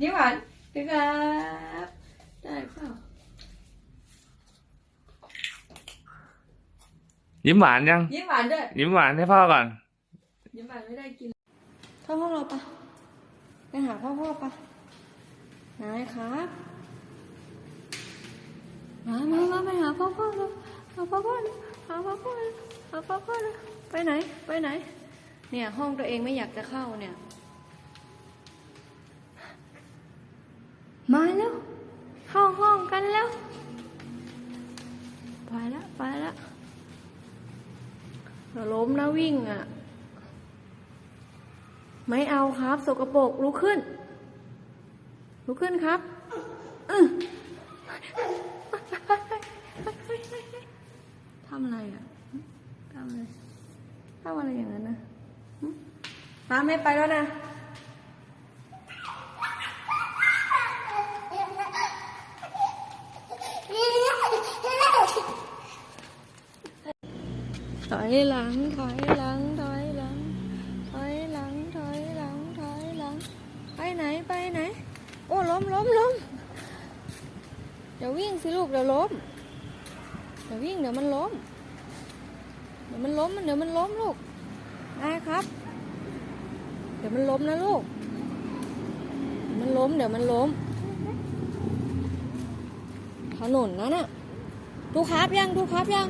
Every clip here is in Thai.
ยิ้มหวานนะครับได้เปล่ายิ้มหวานยัง ยิ้มหวานด้วยยิ้มหวานให้พ่อก่อน ยิ้มหวานไม่ได้กิน เข้าห้องเราปะไปหาพ่อพ่อปะนายครับมามามาไปหาพ่อพ่อเลยหาพ่อพ่อเลยหาพ่อพ่อเลยหาพ่อพ่อเลยไปไหน ไปไหน เนี่ยห้องตัวเองไม่อยากจะเข้าเนี่ย มาแล้ว เข้าห้องกันแล้ว ไปแล้วไปแล้วอย่าล้มนะวิ่งอะ ไม่เอาครับ สกปรกลุกขึ้น ลุกขึ้นครับทำอะไรอะทำอะไรทำอะไรอย่างนั้นนะหึป้าไม่ไปแล้วนะ อยหลัง ถอยหลัง ถอยหลัง ถอยหลัง ถอยหลัง ถอยหลัง ไปไหน ไปไหน โอ้ล้มล้มล้มเดี๋ยววิ่งสิลูกเดี๋ยวล้ม เดี๋ยววิ่งเดี๋ยวมันล้ม เดี๋ยวมันล้มมันเดี๋ยวมันล้มลูกได้ครับ เดี๋ยวมันล้มนะลูก มันล้มเดี๋ยวมันล้ม ถนนนะน่ะดูครับยังดูครับยัง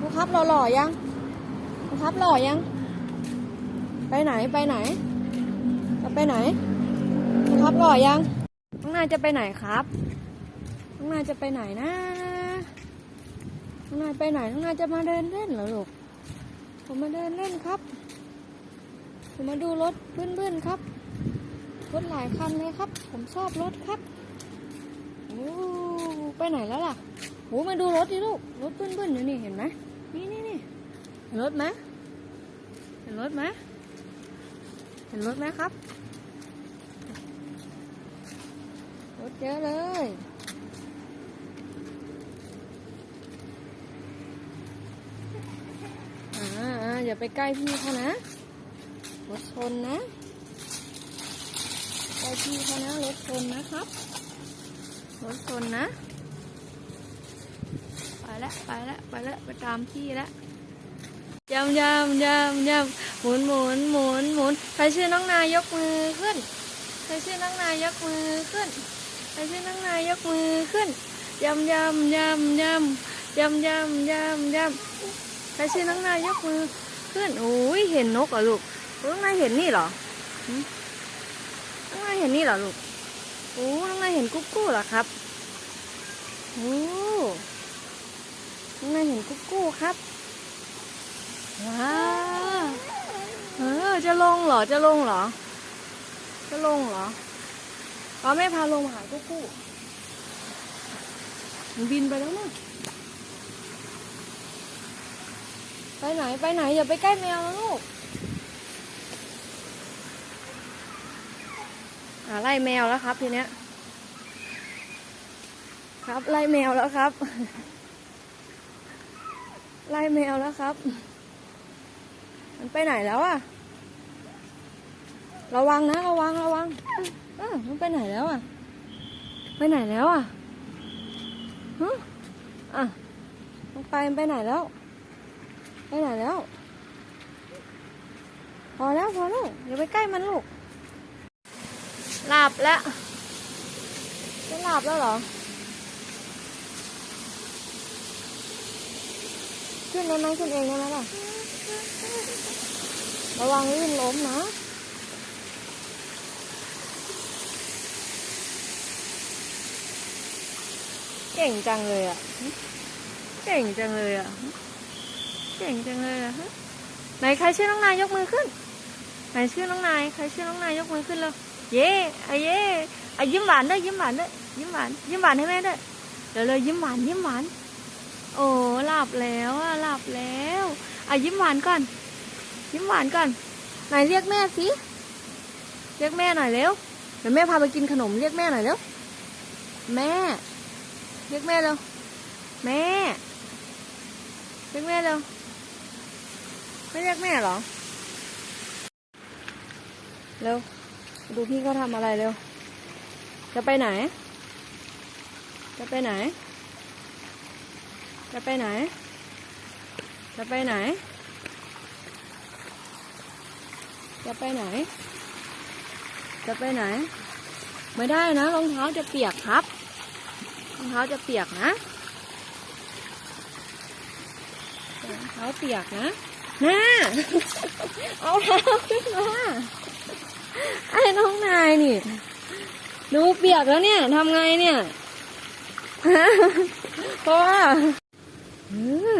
ดูครับหล่อๆยัง ดูครับหล่อยัง ไปไหนไปไหน จะไปไหนดูครับหล่อยังน้องนายจะไปไหนครับน้องนายจะไปไหนนะน้องนายไปไหนน้องนายจะมาเดินเล่นเหรอลูกผมมาเดินเล่นครับ ผมมาดูรถเพื่อนๆครับรถหลายคันเลยครับ ผมชอบรถครับโอ้ไปไหนแล้วล่ะโหมาดูรถดิลูก รถเบิ้ลๆอยู่นี่เห็นไหม ห็นรถไหมเห็นรถไหมเห็นรถไหมครับ รถเยอะเลยอ่าอ่าอย่าไปใกล้พี่เขานะรถชนนะใกล้พี่เขานะรถชนนะครับรถชนนะ ไปแล้วไปแล้วไปแล้วไปตามพี่แล้ว ยำยำยำยำหมุนหมุนหมุนหมุนใครชื่อน้องนายยกมือขึ้น ใครชื่อน้องนายยกมือขึ้น ใครชื่อน้องนายยกมือขึ้นยำยำยำยำยำยำยำยำใครชื่อน้องนายยกมือขึ้นโอ้ยเห็นนกเหรอลูกน้องนายเห็นนี่เหรอน้องนายเห็นนี่เหรอลูกโอ้น้องนายเห็นกุ๊กกู้เหรอครับโอ้น้องนายเห็นกุ๊กกู้ครับ ว้าเออจะลงเหรอจะลงเหรอ จะลงเหรอป้าแม่พาลงมาหากุ๊กกู้มันบินไปแล้วนะไปไหนไปไหนอย่าไปใกล้แมวนะลูกอ่าไล่แมวแล้วครับทีเนี้ย ครับไล่แมวแล้วครับ ไล่แมวแล้วครับ มันไปไหนแล้วอะระวังนะ ระวัง ระวังเออมันไปไหนแล้วอะไปไหนแล้วอะฮะอะมันไปมันไปไหนแล้ว ไปไหนแล้ว พอแล้วพอแล้วอย่าไปใกล้มันลูก หลับแล้วจะหลับแล้วเหรอ ขึ้นแล้วน้องขึ้นเองได้ไหมล่ะ ระวังลื่นล้มนะเก่งจังเลยอะ เก่งจังเลยอะ เก่งจังเลยอะไหนใครชื่อน้องนายยกมือขึ้น ไหนชื่อน้องนายใครชื่อน้องนายยกมือขึ้นเลยเย่อเย่อยิ้มหวานด้วยยิ้มหวานด้วยยิ้มหวานยิ้มหวานให้แม่ด้วยเดี๋ยวเลยยิ้มหวานยิ้มหวาน โอ้หลับแล้วอะหลับแล้วอะยิ้มหวานก่อน ยิ้มหวานก่อนไหนเรียกแม่สิเรียกแม่หน่อยเร็วเดี๋ยวแม่พาไปกินขนมเรียกแม่หน่อยเร็วแม่ เรียกแม่เร็วแม่ เรียกแม่เร็วไม่เรียกแม่เหรอเร็วดูพี่เขาทำอะไรเร็วจะไปไหน จะไปไหน จะไปไหน จะไปไหน จะไปไหน จะไปไหน ไม่ได้นะรองเท้าจะเปียกครับ รองเท้าจะเปียกนะ รองเท้าเปียกนะน่าเอาเท้าขึ้นมาไอ้น้องนายนี่ ดูเปียกแล้วเนี่ยทำไงเนี่ยเพราะว่าเออ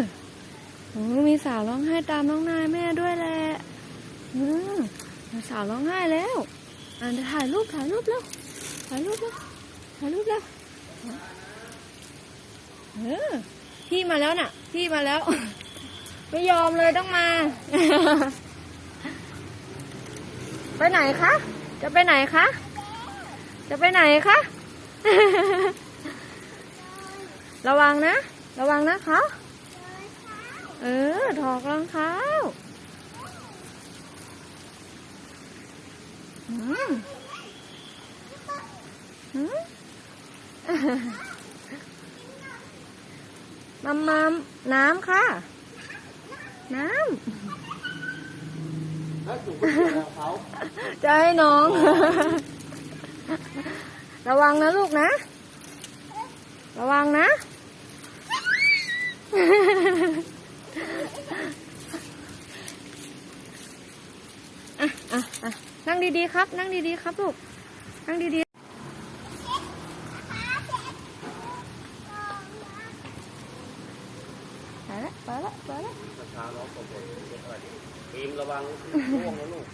โอ้มีสาวร้องไห้ตามน้องนายแม่ด้วยแหละ สาวร้องไห้แล้วอ่านถ่ายรูปถ่ายรูปแล้วถ่ายรูปแล้วถ่ายรูปแล้วเออพี่มาแล้วน่ะ พี่มาแล้ว ไม่ยอมเลยต้องมา ไปไหนคะ จะไปไหนคะ จะไปไหนคะ ระวังนะ ระวังนะคะ เออถอดรองเท้า มัมมัมน้ำค่ะ น้ำจะให้น้อง ระวังนะลูกนะ ระวังนะอะอะอะนั่ง ดีๆครับ นั่งดีๆครับลูก นั่งดีๆไปละไปละไปละเช้าน้องตกใจเด็กอะไรทีมระวังร่วงนะลูก